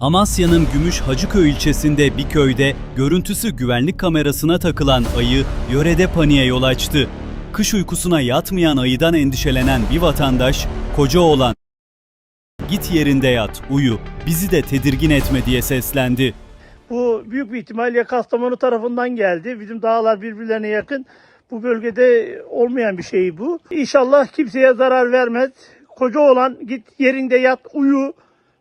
Amasya'nın Gümüş Hacıköy ilçesinde bir köyde görüntüsü güvenlik kamerasına takılan ayı yörede paniğe yol açtı. Kış uykusuna yatmayan ayıdan endişelenen bir vatandaş, koca oğlan git yerinde yat, uyu, bizi de tedirgin etme diye seslendi. Bu büyük bir ihtimal ya Kastamonu tarafından geldi. Bizim dağlar birbirlerine yakın. Bu bölgede olmayan bir şey bu. İnşallah kimseye zarar vermez. Koca olan git yerinde yat uyu.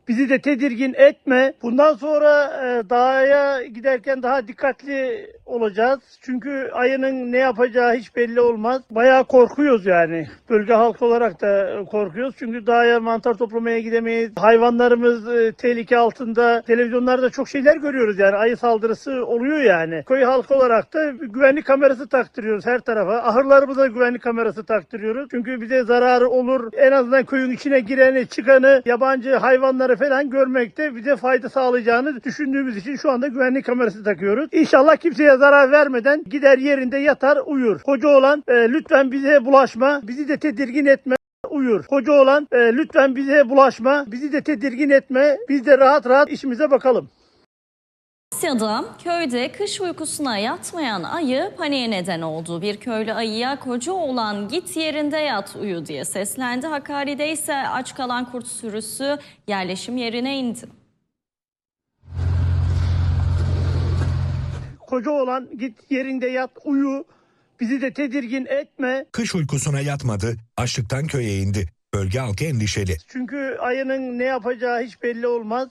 Bizi de tedirgin etme. Bundan sonra e, dağa giderken daha dikkatli olacağız. Çünkü ayının ne yapacağı hiç belli olmaz. Bayağı korkuyoruz yani. Bölge halkı olarak da korkuyoruz. Çünkü dağa mantar toplamaya gidemeyiz. Hayvanlarımız e, tehlike altında. Televizyonlarda çok şeyler görüyoruz yani. Ayı saldırısı oluyor yani. Köy halkı olarak da güvenlik kamerası taktırıyoruz her tarafa. Ahırlarımıza güvenlik kamerası taktırıyoruz. Çünkü bize zararı olur. En azından köyün içine gireni, çıkanı, yabancı hayvanları falan görmekte bize fayda sağlayacağını düşündüğümüz için şu anda güvenlik kamerası takıyoruz. İnşallah kimseye zarar vermeden gider yerinde yatar uyur. Koca olan e, lütfen bize bulaşma. Bizi de tedirgin etme uyur. Koca olan e, lütfen bize bulaşma. Bizi de tedirgin etme. Biz de rahat rahat işimize bakalım. Amasya'da köyde kış uykusuna yatmayan ayı paniğe neden oldu. Bir köylü ayıya koca oğlan git yerinde yat uyu diye seslendi. Hakkari'de ise aç kalan kurt sürüsü yerleşim yerine indi. Koca olan git yerinde yat uyu. Bizi de tedirgin etme. Kış uykusuna yatmadı, açlıktan köye indi. Bölge halkı endişeli. Çünkü ayının ne yapacağı hiç belli olmaz.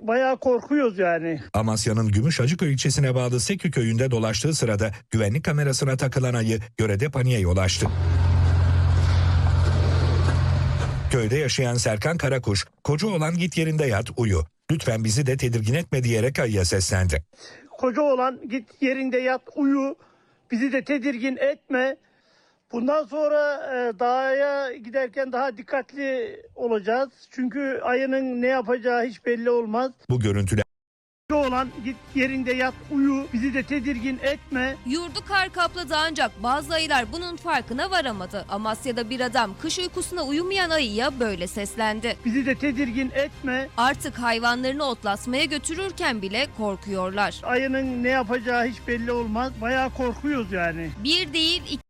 Bayağı korkuyoruz yani. Amasya'nın Gümüş Hacıköy ilçesine bağlı Sekü köyünde dolaştığı sırada güvenlik kamerasına takılan ayı görede paniğe yol açtı. Köyde yaşayan Serkan Karakuş, koca olan git yerinde yat uyu. Lütfen bizi de tedirgin etme diyerek ayıya seslendi. Koca olan git yerinde yat uyu. Bizi de tedirgin etme. Bundan sonra e, dağa giderken daha dikkatli olacağız. Çünkü ayının ne yapacağı hiç belli olmaz. Bu görüntüler olan git yerinde yat uyu. Bizi de tedirgin etme. Yurdu kar kapladı ancak bazı ayılar bunun farkına varamadı. Amasya'da bir adam kış uykusuna uyumayan ayıya böyle seslendi. Bizi de tedirgin etme. Artık hayvanlarını otlatmaya götürürken bile korkuyorlar. Ayının ne yapacağı hiç belli olmaz. Bayağı korkuyoruz yani. Bir değil iki